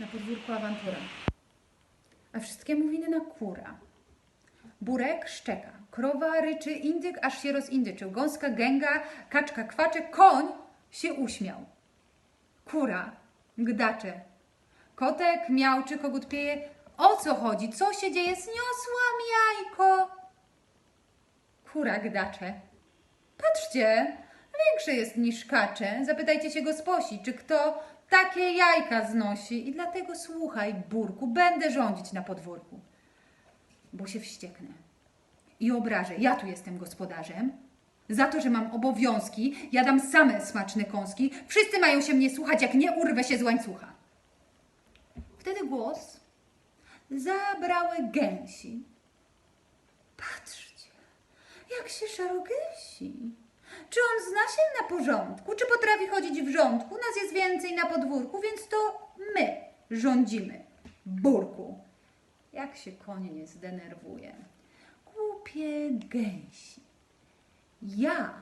Na podwórku awantura. A wszystkiemu winna kura. Burek szczeka, krowa ryczy, indyk aż się rozindyczył, gąska gęga, kaczka kwacze, koń się uśmiał. Kura gdacze, kotek miałczy, kogut pieje. O co chodzi? Co się dzieje? Zniosłam jajko. Kura gdacze. Patrzcie, większe jest niż kacze. Zapytajcie się go sposi, czy kto takie jajka znosi. I dlatego słuchaj, burku, będę rządzić na podwórku, bo się wścieknę i obrażę. Ja tu jestem gospodarzem. Za to, że mam obowiązki, jadam same smaczne kąski. Wszyscy mają się mnie słuchać, jak nie urwę się z łańcucha. Wtedy głos zabrały gęsi. Patrzcie, jak się szarogęsi. Czy on zna się na porządku? Czy potrafi chodzić w rządku? Nas jest więcej na podwórku, więc to my rządzimy. Burku. Jak się koń nie zdenerwuje. Głupie gęsi. Ja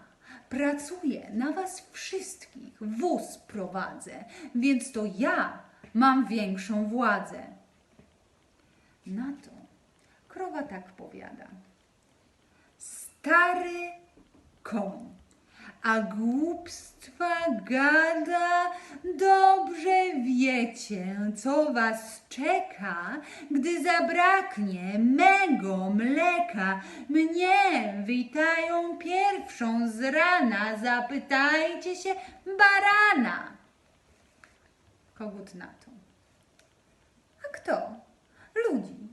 pracuję na was wszystkich, wóz prowadzę, więc to ja mam większą władzę. Na to krowa tak powiada. Stary koń, a głupstwa gada, dobrze wiecie, co was czeka, gdy zabraknie mego mleka. Mnie witają pierwszą z rana, zapytajcie się barana. Kogut na to. A kto? Ludzi.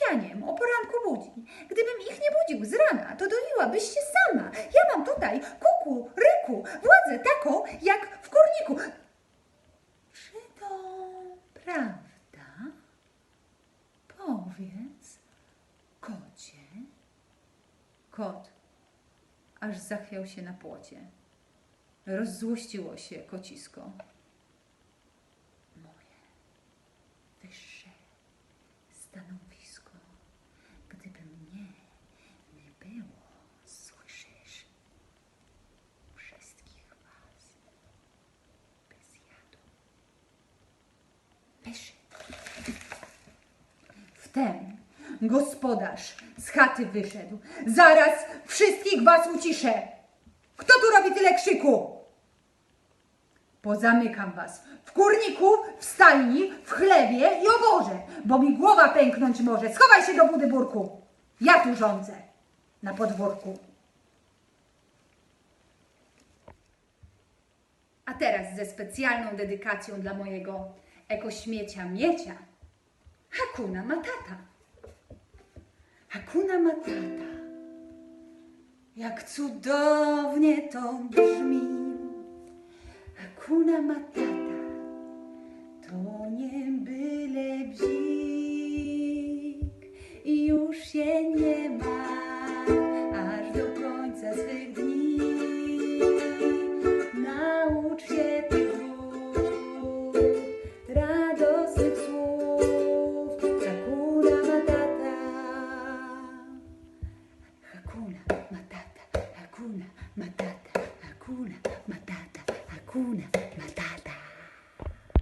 Pianiem o poranku budzi. Gdybym ich nie budził z rana, to doiłabyś się sama. Ja mam tutaj władzę taką jak w kurniku. Czy to prawda? Powiedz, kocie. Kot aż zachwiał się na płocie. Rozzłościło się kocisko. Wtem gospodarz z chaty wyszedł. Zaraz wszystkich was uciszę. Kto tu robi tyle krzyku? Pozamykam was w kurniku, w stajni, w chlewie i oborze, bo mi głowa pęknąć może. Schowaj się do budy burku. Ja tu rządzę na podwórku. A teraz ze specjalną dedykacją dla mojego ekośmiecia miecia. Hakuna Matata. Hakuna Matata. Jak cudownie to brzmi. Hakuna Matata to nie byle bzik i już się nie